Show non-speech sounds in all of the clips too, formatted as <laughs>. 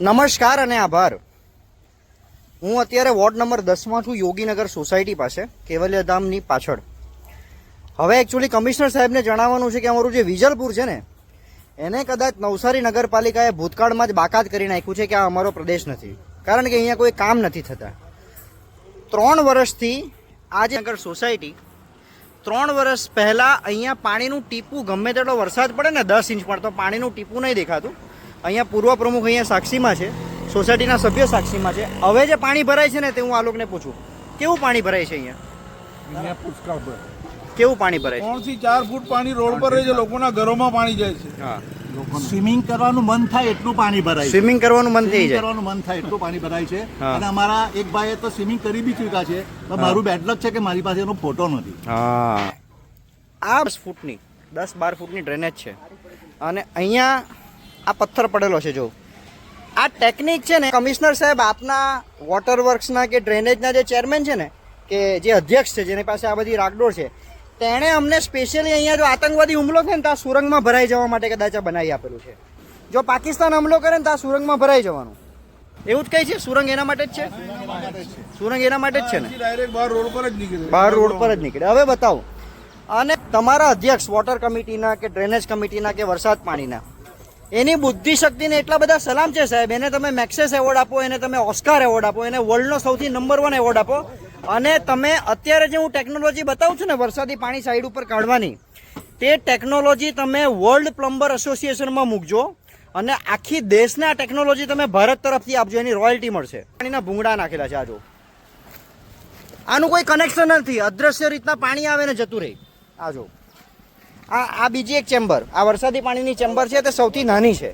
નમસ્કાર અને આભાર. હું અત્યારે વોર્ડ નંબર દસમાં છું, યોગીનગર સોસાયટી પાસે કેવલિયા ધામની પાછળ. હવે એકચ્યુઅલી કમિશનર સાહેબને જણાવવાનું છે કે અમારું જે વિજલપુર છે ને, એને કદાચ નવસારી નગરપાલિકાએ ભૂતકાળમાં જ બાકાત કરી નાખ્યું છે કે આ અમારો પ્રદેશ નથી. કારણ કે અહીંયા કોઈ કામ નથી થતા. ત્રણ વર્ષથી આ જે નગર સોસાયટી, ત્રણ વર્ષ પહેલાં અહીંયા પાણીનું ટીપું ગમે તેટલો વરસાદ પડે ને દસ ઇંચ પણ, તો પાણીનું ટીપું નહીં દેખાતું. અહીંયા પૂર્વ પ્રમુખ અહીંયા સાક્ષીમાં છે સોસાયટીના સભ્ય સાક્ષીમાં છે. હવે જે પાણી ભરાય છે ને તે હું આ લોકોને પૂછું. કેવું પાણી ભરાય છે અહીંયા? પુષ્કળ કેવું પાણી ભરાય છે? ત્રણથી ચાર ફૂટ પાણી રોડ પર રહે છે લોકોના ઘરોમાં પાણી જાય છે. હા. સ્વિમિંગ કરવાનું મન થાય એટલું પાણી ભરાય સ્વિમિંગ કરવાનું મન થઈ સ્વિમિંગ જાય. કરવાનું મન થાય એટલું પાણી ભરાય છે. અને અમારા એક ભાઈએ તો સ્વિમિંગ કરી બી ચૂક્યા છે પણ મારું બેડલક છે કે મારી પાસે એનો ફોટો નથી. હા. આ દસ ફૂટની દસ બાર ફૂટની ડ્રેનેજ છે. અને અહીંયા આ પથ્થર પડેલો છે જો. આ ટેકનિક છે ને કમિશનર સાહેબ આપના વોટર વર્ક્સના કે ડ્રેનેજના જે ચેરમેન છે ને કે જે અધ્યક્ષ છે જેની પાસે આ બધી રાગડોળ છે તેણે અમને સ્પેશિયલી અહીંયા જો આતંકવાદી હુમલો થાય ને તો આ સુરંગમાં ભરાઈ જવા માટે કદાચ બનાવી આપેલું છે. જો પાકિસ્તાન હમલો કરે ને તો આ સુરંગમાં ભરાઈ જવાનું. એવું જ કઈ છે? સુરંગ એના માટે જ છે? સુરંગ એના માટે જ છે ને? ડાયરેક્ટ બહાર રોડ પર જ નીકળે બહાર રોડ પર જ નીકળે. હવે બતાવો. અને તમારા અધ્યક્ષ વોટર કમિટીના કે ડ્રેનેજ કમિટીના કે વરસાદ પાણીના એની બુદ્ધિ શક્તિને એટલા બધા સલામ છે સાહેબ. એને તમે મેક્સેસ એવોર્ડ આપો, એને તમે ઓસ્કાર એવોર્ડ આપો, એને વર્લ્ડનો સૌથી નંબર વન એવોર્ડ આપો. અને તમે અત્યારે જે હું ટેકનોલોજી બતાવું છું ને, વરસાદી પાણી સાઈડ ઉપર કાઢવાની, તે ટેકનોલોજી તમે વર્લ્ડ પ્લમ્બર એસોસિએશનમાં મૂકજો અને આખી દેશને આ ટેકનોલોજી તમે ભારત તરફથી આપજો, એની રોયલ્ટી મળશે. પાણીના ભૂંગળા નાખેલા છે આજો આનું કોઈ કનેક્શન નથી. અદ્રશ્ય રીતના પાણી આવે ને જતું રહે. આ જો. આ આ બીજી એક ચેમ્બર. આ વરસાદી પાણીની ચેમ્બર છે તે સૌથી નાની છે.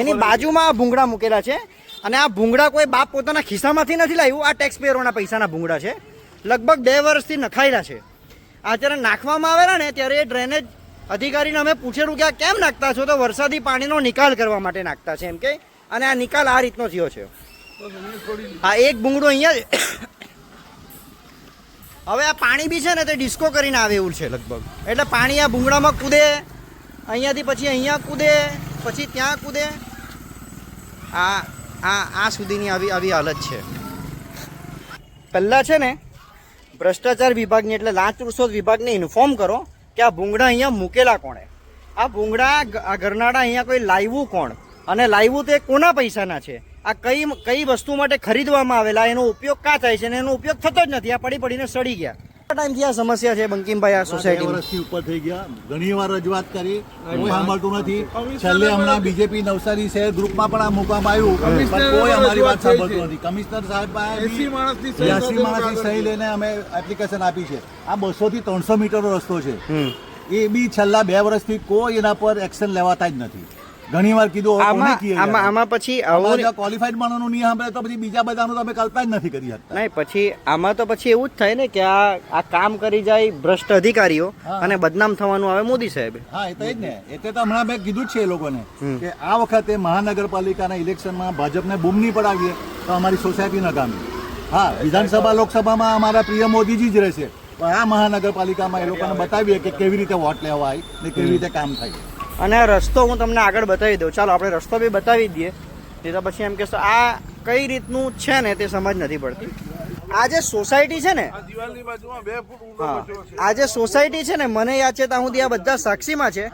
એની બાજુમાં આ ભૂંગળા મૂકેલા છે અને આ ભૂંગળા કોઈ બાપ પોતાના ખિસ્સામાંથી નથી લાવ્યું આ ટેક્સ પેયરોના પૈસાના ભૂંગળા છે. લગભગ બે વર્ષથી નખાયેલા છે. આ જ્યારે નાખવામાં આવેલા ને ત્યારે એ ડ્રેનેજ અધિકારીને અમે પૂછેલું કે આ કેમ નાખતા છો? તો વરસાદી પાણીનો નિકાલ કરવા માટે નાખતા છે એમ કે અને આ નિકાલ આ રીતનો થયો છે. આ એક ભૂંગળો અહીંયા. હવે આ પાણી બી છે ને તે ડિસ્કો કરીને આવે એવું છે લગભગ. એટલે પાણી આ ભૂંગળામાં કૂદે, અહીંયાથી પછી અહીંયા કૂદે, પછી ત્યાં કૂદે. આ આ આ સુધીની આવી આવી હાલત છે. પહેલાં છે ને, ભ્રષ્ટાચાર વિભાગની એટલે લાંચ રૂસોદ વિભાગને ઇન્ફોર્મ કરો કે આ ભૂંગળા અહીંયા મૂકેલા કોણે. આ ભૂંગળા, આ ગરનાળા અહીંયા કોઈ લાવ્યું કોણ? અને લાવ્યું તે કોના પૈસાના છે? આ કઈ કઈ વસ્તુ માટે ખરીદવામાં આવેલા એનો ઉપયોગ કા થાય છે અને એનો ઉપયોગ થતો જ નથી આ પડી પડીને સડી ગયા. ટાઈમથી આ સમસ્યા છે બંકિમભાઈ આ વર્ષથી ઉપર થઈ ગયા. ઘણી વાર રજૂઆત કરી કોઈ સાંભળતું નથી. છેલ્લે હમણાં બીજેપી નવસારી શહેર ગ્રુપમાં પણ આ મૂકવામાં આવ્યું. પણ કોઈ અમારી વાત સાંભળતું નથી. કમિશનર સાહેબ એસી માણસની સહી માણસની લઈને અમે એપ્લિકેશન આપી છે. આ બસો થી ત્રણસો મીટરનો રસ્તો છે. એ બી છેલ્લા બે વર્ષથી કોઈ એના પર એક્શન લેવાતા જ નથી. ઘણી વાર કીધું આમાં આમાં આમાં પછી આવું ક્વોલિફાઈડ માણસનું નહીં સાંભળે તો પછી બીજા બધાનું તો અમે કલ્પના જ નથી કરી શકતા. નહીં પછી આમાં તો પછી એવું જ થાય ને કે આ આ કામ કરી જાય ભ્રષ્ટ અધિકારીઓ અને બદનામ થવાનું આવે મોદી સાહેબ. હા એ તો જ ને. એટલે તો હમણાં મેં કીધું જ છે એ લોકોને કે આ વખતે મહાનગરપાલિકાના ઇલેક્શનમાં ભાજપને બૂમ નહીં પડાવીએ તો અમારી સોસાયટી નકામી હા વિધાનસભા લોકસભામાં અમારા પ્રિય મોદીજી જ રહેશે. પણ આ મહાનગરપાલિકામાં એ લોકોને બતાવીએ કે કેવી રીતે વોટ લેવાય ને કેવી રીતે કામ થાય. અને રસ્તો હું તમને આગળ બતાવી દઉં. ચાલો આપણે રસ્તો બી બતાવી દઈએ. નહીં તો પછી એમ કહેશો આ કઈ રીતનું છે ને તે સમજ નથી પડતી. આ જે સોસાયટી છે ને આ હા આ જે સોસાયટી છે ને મને યાદ છે ત્યાં સુધી આ બધા સાક્ષીમાં છે.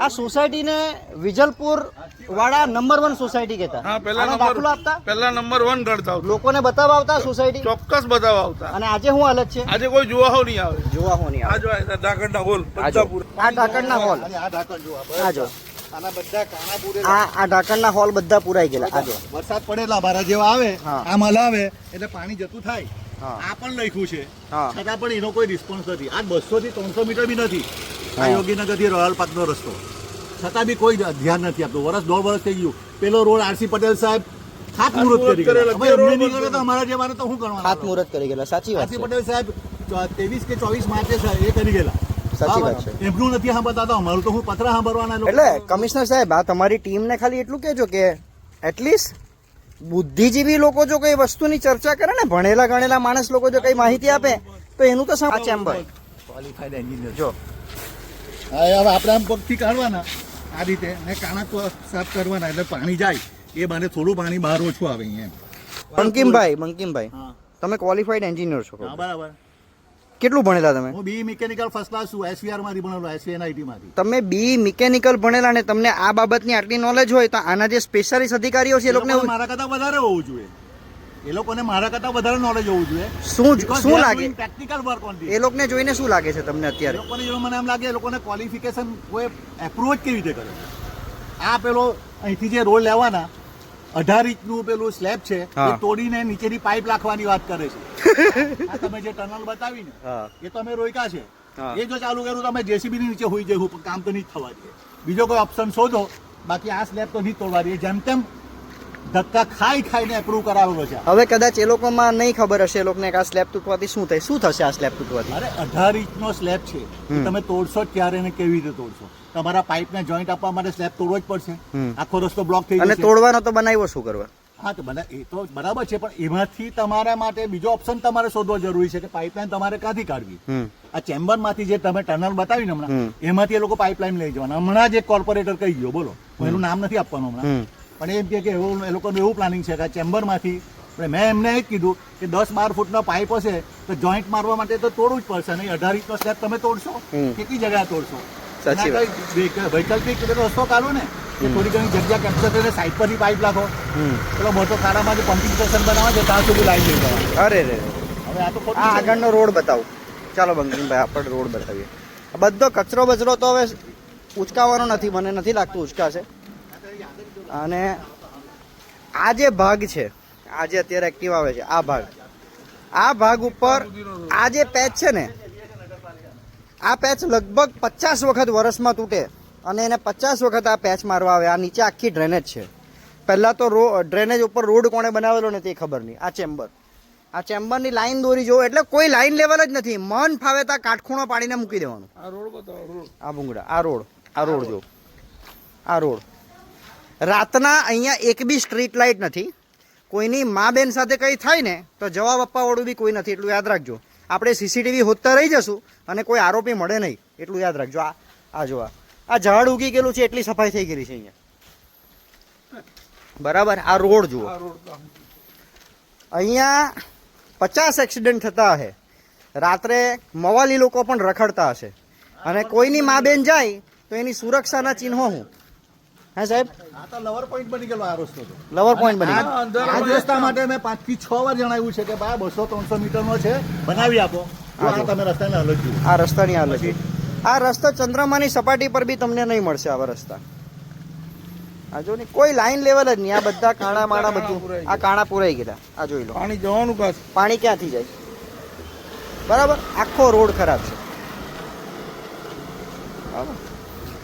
આ સોસાયટીને વિજલપુર વાળા નંબર વન સોસાયટી કહેતા. હા પહેલા નંબર દાખલો આપતા? પહેલા નંબર વન ગણતા લોકોને બતાવવા આવતા સોસાયટી ચોક્કસ બતાવવા આવતા. અને આજે હું હાલત છે? આજે કોઈ જોવાહો નહીં આવે. જોવા હો નહીં આવે. જો આ ઢાંકણના હોલ આ બધા આ ઢાંકણના હોલ. અને આ ઢાકણ જો આ જો. આના બધા કાણા આ આ ઢાંકણના હોલ બધા પુરાઈ ગયેલા. આ જો. વરસાદ પડેલા મારા જેવા આવે હા. આમ હલાવે એટલે પાણી જતું થાય. આ પણ લખ્યું છે. હા. છતાં પણ એનો કોઈ રિસ્પોન્સ નથી. આ બસો થી ત્રણસો મીટર બી નથી. આ હા. યોગીનગરથી રોયલ પાર્કનો રસ્તો. છતાં બી કોઈ ધ્યાન નથી આપતું. વર્ષ દોઢ વર્ષ થઈ ગયું. પેલો રોડ આરસી પટેલ સાહેબ ખાતમુહૂર્ત કરી ગયા તો અમારા જેવાને તો શું કરવાનું ખાતમુહૂર્ત કરી ગયેલા. સાચી વાત આરસી પટેલ સાહેબ ત્રેવીસ કે ચોવીસ માર્ચે સાહેબ એ કરી ગયેલા. સાચી વાત છે. એમનું નથી સાંભળતા અમારું તો હું પત્ર સાંભળવાના. એટલે કમિશનર સાહેબ આ તમારી ટીમને ખાલી એટલું કહેજો કે એટલીસ્ટ બુદ્ધિજીવી લોકો જો કઈ વસ્તુની ચર્ચા કરે ને ભણેલા ગણેલા માણસ લોકો જો કઈ માહિતી આપે તો એનું તો આ ચેમ્બર. ક્વોલિફાઈડ એન્જિનિયર જો હવે આપણે આમ પગથી કાઢવાના આ રીતે. અને કાણા સાફ કરવાના એટલે પાણી જાય. એ મને થોડું પાણી બહાર ઓછું આવે અહીંયા. બંકિમભાઈ બંકિમભાઈ તમે ક્વોલિફાઈડ એન્જિનિયર છો. બરાબર. કેટલું ભણેલા તમે? હું બી મિકેનિકલ ફર્સ્ટ ક્લાસ છું એસવીઆરમાંથી ભણેલો એસવીએનઆઈટી માંથી. તમે બી મિકેનિકલ ભણેલા ને તમને આ બાબતની આટલી નોલેજ હોય તો આના જે સ્પેશિયાલિસ્ટ અધિકારીઓ છે એ લોકોને મારા કરતા વધારે હોવું જોઈએ. એ લોકોને મારા કરતા વધારે નોલેજ હોવું જોઈએ. શું શું લાગે? પ્રેક્ટિકલ વર્ક ઓન એ લોકોને જોઈને શું લાગે છે તમને અત્યારે? લોકોને જોઈને મને એમ લાગે એ લોકોને ક્વોલિફિકેશન કોઈ એપ્રુવ કેવી રીતે કરે? આ પેલો અહીંથી જે રોલ લેવાના અઢાર ઇંચનું પેલું સ્લેબ છે એ તોડીને નીચેની પાઇપ નાખવાની વાત કરે છે. <laughs> તમે જે ટનલ બતાવી ને એ તો અમે રોયકા છે. એ જો ચાલુ કર્યું તો અમે જેસીબી ની નીચે હોઈ જઈશું પણ કામ તો નહીં થવા દે બીજો કોઈ ઓપ્શન શોધો બાકી આ સ્લેબ તો નહીં જ તોડવા દે જેમ તેમ ધક્કા ખાઈ ખાઈને એપ્રુવ કરાવેલો છે. હવે કદાચ એ લોકોમાં નહીં ખબર હશે એ લોકોને કે આ સ્લેબ તૂટવાથી શું થાય? શું થશે આ સ્લેબ તૂટવાથી? અરે અઢાર ઇંચનો સ્લેબ છે. તમે તોડશો જ ક્યારે ને કેવી રીતે તોડશો? તમારા પાઇપને જોઈન્ટ આપવા માટે સ્લેબ તોડવો જ પડશે. આખો રસ્તો બ્લોક થઈ અને તોડવાનો તો બનાવ્યો શું કરવા? હા તો બધા એ તો બરાબર છે પણ એમાંથી તમારા માટે બીજો ઓપ્શન તમારે શોધવો જરૂરી છે કે પાઇપલાઇન તમારે ક્યાંથી કાઢવી? આ ચેમ્બરમાંથી જે તમે ટનલ બતાવી ને હમણાં એમાંથી એ લોકો પાઇપલાઇન લઈ જવાના. હમણાં જ એક કોર્પોરેટર કહી ગયો બોલો. હું એનું નામ નથી આપવાનું હમણાં. પણ એમ કે એવું એ લોકોનું એવું પ્લાનિંગ છે કે ચેમ્બરમાંથી પણ મેં એમને એ કીધું કે દસ બાર ફૂટનો પાઇપ હશે તો જોઈન્ટ મારવા માટે તો તોડવું જ પડશે નહીં? અઢાર ઇંચનો સ્લેબ તમે તોડશો? કેટલી જગ્યાએ તોડશો? વૈકલ્પિક રસ્તો કાઢો ને. કે થોડી ઘણી જગ્યા કેપ્ચર કરીને સાઈડ પરથી પાઇપ લાગો પેલો મોટો ખાડામાં જે પમ્પિંગ સ્ટેશન બનાવે છે ત્યાં સુધી લાઈન લઈ જવા અરે રે રે. હવે આ તો આ આગળનો રોડ બતાવો. ચાલો બંગીનભાઈ આપણે રોડ બતાવીએ. બધો કચરો બચરો તો હવે ઉચકાવાનો નથી મને નથી લાગતું ઉચકાશે. અને આ જે ભાગ છે આ જે અત્યારે એક્ટિવ આવે છે આ ભાગ. આ ભાગ ઉપર આ જે પેચ છે ને આ પેચ લગભગ પચાસ વખત વર્ષમાં તૂટે અને એને પચાસ વખત આ પેચ મારવા આવે. આ નીચે આખી ડ્રેનેજ છે. પહેલાં તો રો ડ્રેનેજ ઉપર રોડ કોણે બનાવેલો ને તે ખબર નહીં. આ ચેમ્બર આ ચેમ્બરની લાઈન દોરી જોવો એટલે કોઈ લાઈન લેવલ જ નથી. મન ફાવે ત્યાં કાટખૂણો પાડીને મૂકી દેવાનું. આ રોડ બતાવો રોડ. આ ભૂંગળા. આ રોડ આ રોડ. જો. આ રોડ. રાતના અહીંયા એક બી સ્ટ્રીટ લાઇટ નથી. કોઈની મા બેન સાથે કંઈ થાય ને, તો જવાબ આપવાવાળું બી કોઈ નથી, એટલું યાદ રાખજો. આપણે સીસીટીવી હોતતા રહી જશું અને કોઈ આરોપી મળે નહીં, એટલું યાદ રાખજો. આ આ જોવા આ ઝાડ ઉગી ગયેલું છે, એટલી સફાઈ થઈ ગયેલી છે અહીંયા. બરાબર? આ રોડ જુઓ. અહીંયા પચાસ એક્સિડન્ટ થતા હશે. રાત્રે મવાલી લોકો પણ રખડતા હશે. અને કોઈની મા બેન જાય, તો એની સુરક્ષાના ચિહ્નો હું. હે સાહેબ? આ તો લવર પોઈન્ટ બની ગયેલો આ રસ્તો તો. લવર પોઈન્ટ બની આ રસ્તા. માટે મેં પાંચથી છ વાર જણાવ્યું છે કે ભાઈ બસો ત્રણસો મીટર નો છે બનાવી આપો. આ તમે રસ્તાને અલગ જુઓ. આ રસ્તાની અલગ. આ રસ્તો ચંદ્રમાની સપાટી પર બી તમને નહીં મળશે આવા રસ્તા. આ જો ને કોઈ લાઈન લેવલ જ નહીં. આ બધા કાણા માણા બધું. આ કાણા પુરાઈ ગયેલા આ જોઈ લો. પાણી જવાનું બસ. પાણી ક્યાંથી જાય? બરાબર? આખો રોડ ખરાબ છે. બરાબર?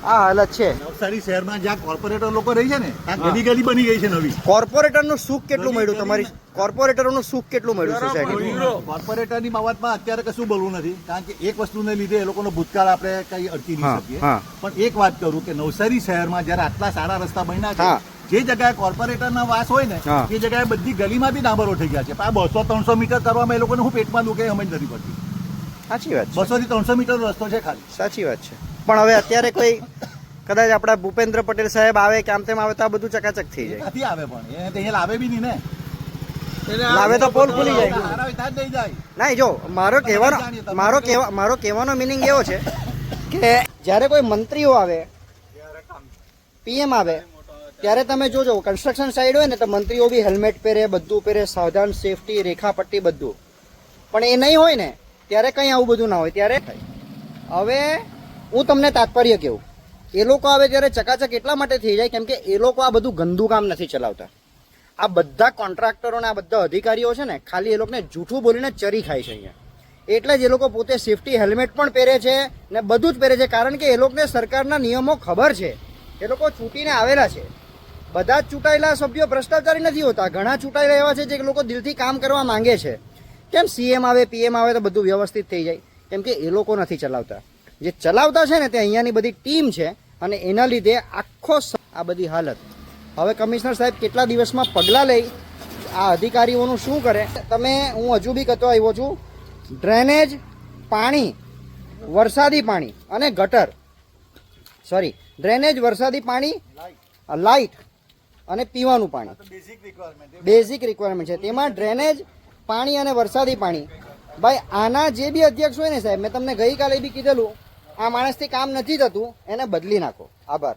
આ હાલત છે. નવસારી શહેરમાં જ્યાં કોર્પોરેટર લોકો રહી છે ને ત્યાં ગલી ગલી બની ગઈ છે નવી. કોર્પોરેટરનું સુખ કેટલું મળ્યું તમારી? કોર્પોરેટરોનું સુખ કેટલું મળ્યું સોસાયટીમાં કોર્પોરેટરની બાબતમાં અત્યારે કશું બોલવું નથી કારણ કે એક વસ્તુને લીધે એ લોકોનો ભૂતકાળ આપણે કઈ અડકી નહીં શકીએ. પણ એક વાત કરું કે નવસારી શહેરમાં જ્યારે આટલા સારા રસ્તા બન્યા છે જે જગ્યાએ કોર્પોરેટરના વાસ હોય ને. એ જગ્યાએ બધી ગલીમાં બી ડાંબરો થઈ ગયા છે. પણ આ બસો ત્રણસો મીટર કરવામાં એ લોકોને હું પેટમાં દુખે સમજ નથી પડતી. સાચી વાત બસો થી ત્રણસો મીટર રસ્તો છે ખાલી. સાચી વાત છે. પણ હવે અત્યારે કોઈ કદાચ આપણા ભૂપેન્દ્ર પટેલ સાહેબ આવે કે આમ તેમ આવે તો આ બધું ચકાચક થઈ જાય. નથી આવે પણ. એ તો અહીંયા લાવે બી નહીં ને. લાવે તો પોલ ખુલી જાય. ત્યાં જ મારો કહેવાનો મારો કહેવા મારો કહેવાનો મિનિંગ એવો છે કે જ્યારે કોઈ મંત્રીઓ આવે પીએમ આવે ત્યારે તમે જોજો કન્સ્ટ્રક્શન સાઈડ હોય ને તો મંત્રીઓ બી હેલ્મેટ પહેરે બધું પહેરે સાવધાન સેફટી રેખાપટ્ટી બધું. પણ એ નહીં હોય ને ત્યારે કંઈ આવું બધું ના હોય. ત્યારે હવે હું તમને તાત્પર્ય કહું એ લોકો આવે જ્યારે ચકાચક એટલા માટે થઈ જાય કેમ કે એ લોકો આ બધું ગંદુ કામ નથી ચલાવતા. આ બધા કોન્ટ્રાક્ટરો ને આ બધા અધિકારીઓ છે ને, ખાલી એ લોકોને જૂઠું બોલીને ચરી ખાય છે અહીંયા. એટલે જ એ લોકો પોતે સેફટી હેલ્મેટ પણ પહેરે છે ને બધું જ પહેરે છે. કારણ કે એ લોકોને સરકારના નિયમો ખબર છે. એ લોકો ચૂંટીને આવેલા છે. બધા જ ચૂંટાયેલા સભ્યો ભ્રષ્ટાચારી નથી હોતા. ઘણા ચૂંટાયેલા એવા છે જે લોકો દિલથી કામ કરવા માંગે છે. કેમ સીએમ આવે પીએમ આવે તો બધું વ્યવસ્થિત થઈ જાય. કેમ કે એ લોકો નથી ચલાવતા. જે ચલાવતા છે ને તે અહીંયાની બધી ટીમ છે અને એના લીધે આખો આ બધી હાલત. હવે કમિશનર સાહેબ કેટલા દિવસમાં પગલાં લઈ આ અધિકારીઓનું શું કરે? તમે, હું હજુ બી કહેતો આવ્યો છું, ડ્રેનેજ, પાણી, વરસાદી પાણી અને ગટર. સોરી ડ્રેનેજ, વરસાદી પાણી લાઇટ અને પીવાનું પાણી. બેઝિક રિક્વાયરમેન્ટ છે. તેમાં ડ્રેનેજ, પાણી અને વરસાદી પાણી. ભાઈ, આના જે બી અધ્યક્ષ હોય ને સાહેબ, મેં તમને ગઈકાલે બી કીધેલું આ માણસથી કામ નથી થતું એને બદલી નાખો. આભાર.